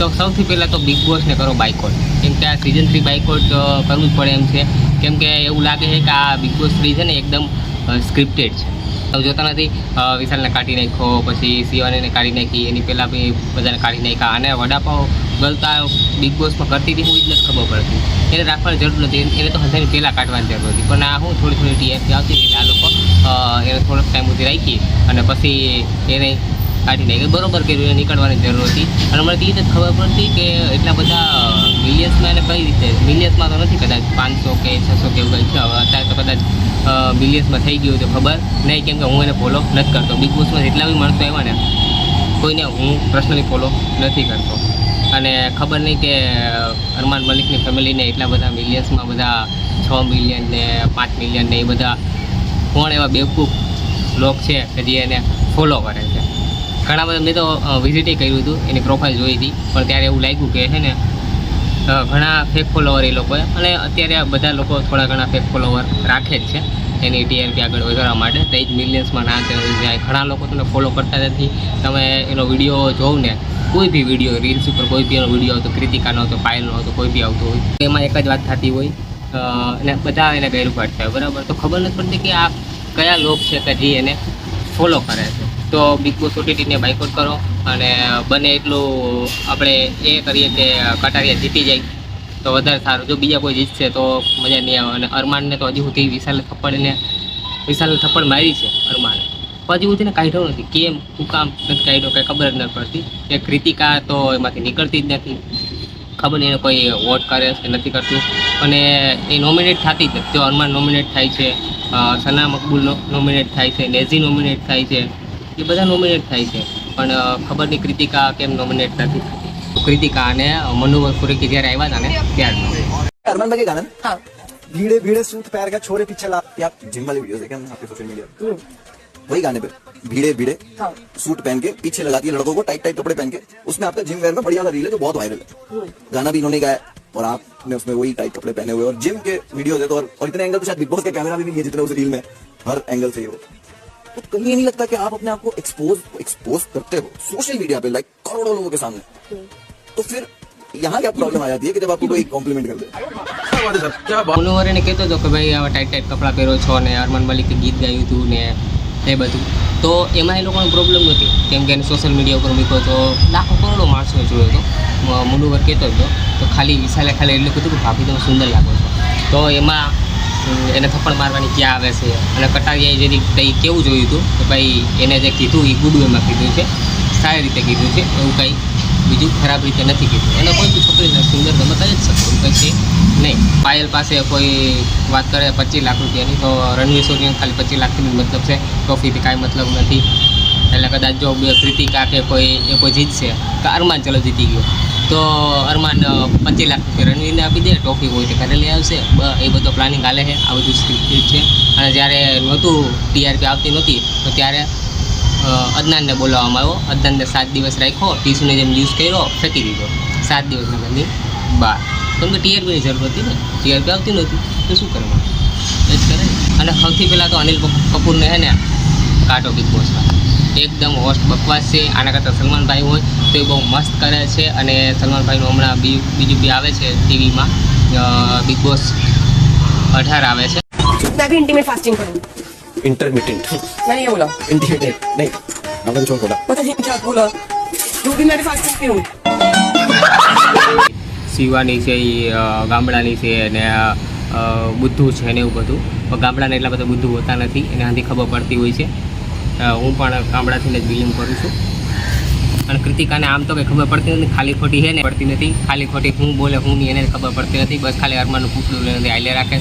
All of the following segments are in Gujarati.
તો સૌથી પહેલાં તો બિગ બોસને કરો બાયકોટ કેમ કે આ સિઝન થ્રી બાયકોટ કરવું જ પડે એમ છે. કેમ કે એવું લાગે છે કે આ બિગ બોસ થ્રી છે ને એકદમ સ્ક્રિપ્ટેડ છે. તમે જોતા નથી વિશાલને કાઢી નાખ્યો પછી શિવાનીને કાઢી નાખી, એની પહેલાં બી બધાને કાઢી નાખ્યા. અને વડાપાઉં ગલતા બિગ બોસમાં કરતી હતી, હું જ નથી ખબર પડતી. એને રાખવાની જરૂર નથી. એને તો હજારની પહેલાં કાઢવાની જરૂર હતી. પણ આ હું થોડી થોડી ટીએફી આવતી હતી, આ લોકો એને થોડોક ટાઈમ સુધી રાખી અને પછી એને કાઢી નાખી બરોબર કર્યું નીકળવાની જરૂર હતી. અને મને એ જ ખબર પડતી કે એટલા બધા મિલિયન્સમાં એને કઈ રીતે મિલિયન્સમાં તો નથી કદાચ પાંચસો કે છસો કે એવું કંઈ છે અત્યારે તો કદાચ મિલિયન્સમાં થઈ ગયું તો ખબર. નહીં, કેમ કે હું એને ફોલો નથી કરતો. બિગ બોસમાં જેટલા બી માણસો એવા ને, કોઈને હું પર્સનલી ફોલો નથી કરતો. અને ખબર નહીં કે અરમાન મલિકની ફેમિલીને એટલા બધા મિલિયન્સમાં બધા છ મિલિયન ને પાંચ મિલિયન ને એ બધા કોણ એવા બેવકૂફ લોક છે કે જે એને ફોલો કરે છે. ઘણા બધા મેં તો વિઝિટે કર્યું હતું, એની પ્રોફાઇલ જોઈ હતી, પણ ત્યારે એવું લાગ્યું કે છે ને ઘણા ફેક ફોલોવર એ લોકોએ, અને અત્યારે બધા લોકો થોડા ઘણા ફેક ફોલોવર રાખે જ છે, એની ટીઆરપી આગળ વધારવા માટે, તો એ જ મિલિયન્સમાં ના જાય ઘણા લોકો તમને ફોલો કરતા નથી, તમે એનો વીડિયો જોવ ને, કોઈ બી વીડિયો રીલ્સ ઉપર કોઈ બી એનો વીડિયો આવતો કૃતિકાનો હતો પાયલનો હતો કોઈ બી આવતો હોય એમાં એક જ વાત થતી હોય અને બધા એને ગેરુ થાય, બરાબર? તો ખબર નથી પડતી કે આ કયા લોક છે કે જે એને ફોલો કરે છે. તો બિગ બોસ ઓટીટીને બાયકોટ કરો અને બને એટલું આપણે એ કરીએ કે કટારિયા જીતી જાય. તો વધારે સારું. જો બીજા કોઈ જીતશે તો મજા નહીં આવે. અને અરમાનને તો હજી સુધી વિશાલ થપ્પડને વિશાલ થપ્પડ મારી છે અરમાને. હજી સુધી ને કાઢ્યો નથી. કેમ? શું કામ નથી કાઢ્યો, કંઈ ખબર જ નથી પડતી. કે કૃતિકા તો એમાંથી નીકળતી જ નથી. ખબર નહીં કોઈ વોટ કરે છે નથી કરતું. અને એ નોમિનેટ થતી જ નથી. જો અરમાન નોમિનેટ થાય છે સના મકબૂલ નોમિનેટ થાય છે, નેઝી નોમિનેટ થાય છે એ બધા નોમિનેટ થાય છે પણ અ, ખબર નહીં કૃતિકા કેમ નોમિનેટ નથી થતી કૃતિકા અને મનોહર કુરેકી જ્યારે આવ્યા હતા ને ત્યારનો अरमान भाई के गाना ना हाँ भीड़े भीड़े सूट पैर का छोरे पीछे ला ये आप जिम वाली वीडियो देखे हमने आपके सोशल मीडिया वही गाने पे भीड़े भीड़े हाँ सूट पहन के पीछे लगाती है लड़कों को टाइट टाइट कपड़े पहन के उसमें आपका जिम वेयर में बढ़िया वाला रील है जो बहुत वायरल है गाना भी इन्होंने गाया और आपने उसमें वही टाइट कपड़े पहने हुए और जिम के वीडियो थे तो और, और इतने एंगल तो शायद बिग बॉस के कैमरा भी नहीं है जितने उस रील में हर एंगल से ही हो तो कहीं ये नहीं लगता कि आप अपने आप को एक्सपोज एक्सपोज करते हो सोशल मीडिया पे लाइक करोड़ों लोगों के सामने तो फिर यहाँ क्या प्रॉब्लम आ जाती है कि जब आपको कोई कॉम्प्लीमेंट कर दे મનોહર એને કહેતો હતો કે ભાઈ આવા ટાઈટ ટાઈટ કપડાં પહેરો છો ને અરમાન મલિકે ગીત ગાયું હતું ને એ બધું તો એમાં એ લોકોનો પ્રોબ્લેમ નથી કેમ કે એને સોશિયલ મીડિયા ઉપર મૂક્યો તો લાખો કરોડો માણસોએ જોયો હતો મ- મનોહર કહેતો હતો તો ખાલી વિશાલે ખાલી એટલું કીધું કે ભાભી તમે સુંદર લાગો છો તો એમાં અમ, એને થપ્પડ મારવાની ક્યાં આવે છે? અને કટારિયાએ જેથી કંઈ કેવું જોયું હતું કે ભાઈ એને જે કીધું એ ગુડું એમાં કીધું છે, સારી રીતે કીધું છે, એવું કંઈ બીજું ખરાબ રીતે નથી કીધું. એને કોઈ બી છોકરીને સુંદર ગમત જ શકો એવું કંઈ છે નહીં. પાયલ પાસે કોઈ વાત કરે પચીસ લાખ રૂપિયાની, તો રણવીર સોરીને ખાલી પચીસ લાખથી મતલબ છે, ટ્રોફીથી કાંઈ મતલબ નથી. એટલે કદાચ જો બે કૃતિકા કે કોઈ, એ કોઈ જીતશે, તો અરમાન ચલો જીતી ગયો. તો અરમાન પચીસ લાખ રૂપિયા રણવીરને આપી દે ટ્રોફી હોય તો ઘરે લઈ આવશે. એ બધો પ્લાનિંગ હાલે છે, આ બધું સ્ક્રિપ્ટેડ છે. અને જ્યારે નહોતું ટીઆરપી આવતી નહોતી, તો ત્યારે અદનાનને બોલાવવામાં આવ્યો. અદનાનને સાત દિવસ રાખ્યો ટીસુને જેમ યુઝ કર્યો, ફેંકી દીધો. સાત દિવસની ઘરની બહાર. કેમ કે ટીઆરપીની જરૂર હતી ને ટીઆરપી આવતી નહોતી, તો શું કરવાનું? એ જ કરે. અને સૌથી પહેલાં તો અનિલ કપૂરને હે ને કાઢો બિગ બોસમાં એકદમ હોસ્ટ બકવાસ છે આના કરતાં સલમાનભાઈ હોય તો એ બહુ મસ્ત કરે છે અને સલમાનભાઈનું હમણાં બી- બીજું બી આવે છે ટીવીમાં બિગ બોસ અઢાર આવે છે मैं भी इंटीमेट फास्टिंग करूंगी इंटरमीडिएट मैंने ये बोला इंटीमेट नहीं आपने कुछ और बोला पता नहीं क्या बोला जो भी मैं भी फास्टिंग की हूँ શિવાની છે એ અ, ગામડાની છે અને અ, બુદ્ધુ છે ને એવું બધું પણ ગામડાને એટલા બધા બુદ્ધુ હોતા નથી એને આથી ખબર પડતી હોય છે અ, હું પણ ગામડાથી જ બિલિંગ કરું છું. અને કૃતિકાને આમ તો કંઈ ખબર પડતી નથી, ખાલી ખોટી છે ને પડતી નથી. ખાલી ખોટી હું બોલે, હું નહીં, એને ખબર પડતી નથી. બસ ખાલી અરમાનનું પૂછડું લઈને આઈલે રાખે.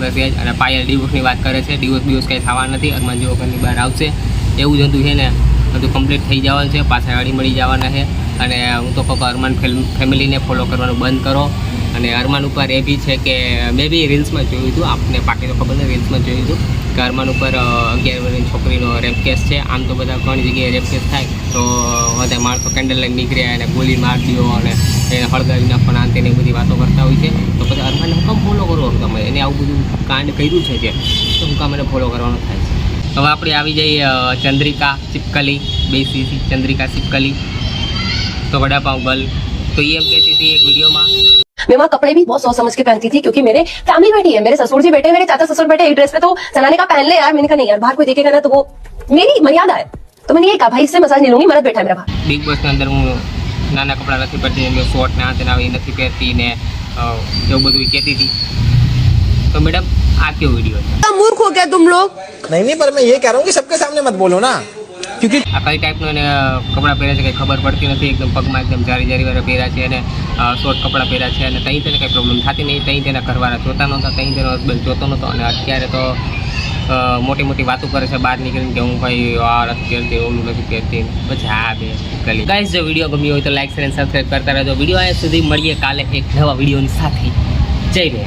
બસ એ જ. અને પાયલ ડિવોર્સની વાત કરે છે. ડિવોર્સ દિવસ કંઈ થવા નથી. અરમાન જેવો ઘરની બહાર આવશે. એવું જ હતું છે ને. બધું કમ્પ્લીટ થઈ જવાનું છે. પાછા હળી મળી જવાના છે. અને હું તો કહું અરમાન ફેમિલીને ફોલો કરવાનું બંધ કરો. અને અરમાન ઉપર એ બી છે કે મેં બી રીલ્સમાં જોયું હતું. આપને પાકી તો ખબર નથી રીલ્સમાં જોયું હતું કે અરમાન ઉપર અગિયાર વર્ષની છોકરીનો રેપ કેસ છે. આમ તો બધા ઘણી જગ્યાએ રેપ કેસ થાય. તો બધા માણસો કેન્ડલ લઈને નીકળ્યા અને ગોલી માર દો અને એને હળગાવી નાખવાના અંતે તેની બધી વાતો કરતા હોય છે. તો પછી અરમાનને હું કામ ફોલો કરો તમે એને આવું બધું કાંડ કર્યું છે જે તો હું કામ એને ફોલો કરવાનું થાય છે. હવે આપણે આવી જઈએ ચંદ્રિકા ચિપકલી બેસીસી ચંદ્રિકા ચિપકલી તો વડાપાઉં ગર્લ તો એ એમ કહેતી હતી એક વિડીયોમાં. मैं वहाँ कपड़े भी बहुत सोच समझ के पहनती थी क्योंकि मेरे फैमिली बैठी है मेरे ससुर जी बैठे मेरे चाचा ससुर बैठे एक ड्रेस पे तो सनाने का पहन ले यार मैंने कहा नहीं यार बाहर कोई देखेगा ना तो वो मेरी मर्यादा है तो मैंने ये कहा भाई इससे मसाज नहीं लूंगी मरद बैठा है मेरा भाई બિગ બોસની અંદર હું નાના કપડાં નથી પહેરતી જેમ કે શોર્ટ ને આ તેને આવે એ નથી પહેરતી ને અ, એવું બધું ઈ કહેતી હતી તો મેડમ આ કેવો વિડીયો છે मूर्ख हो गया तुम लोग नहीं नहीं पर मैं ये कह रहा हूँ कि सबके सामने मत बोलो ना क्योंकि આ કઈ ટાઈપનું એને અ, કપડાં પહેર્યા છે કંઈ ખબર પડતી નથી એકદમ પગમાં એકદમ જારી જારી વાળા પહેર્યા છે અને શોર્ટ કપડાં પહેર્યા છે અને ત્યાં તેને કંઈ પ્રોબ્લેમ થતી નહીં. ત્યાં તેના ઘરવાળા જોતા નહોતા ત્યાં તેનો હસબન્ડ જોતો નહોતો અને અત્યારે તો મોટી મોટી વાતો કરે છે, બહાર નીકળીને કે હું ભાઈ આ નથી પહેરતી, ઓલું નથી પહેરતી. પછી હા બે, ગલી. ગાઈસ જો વીડિયો ગમ્યો હોય તો લાઈક શેર અને સબસ્ક્રાઈબ કરતા રહેજો. વીડિયો અહીંયા સુધી મળીએ કાલે એક નવા વિડીયોની સાથે. જય ભે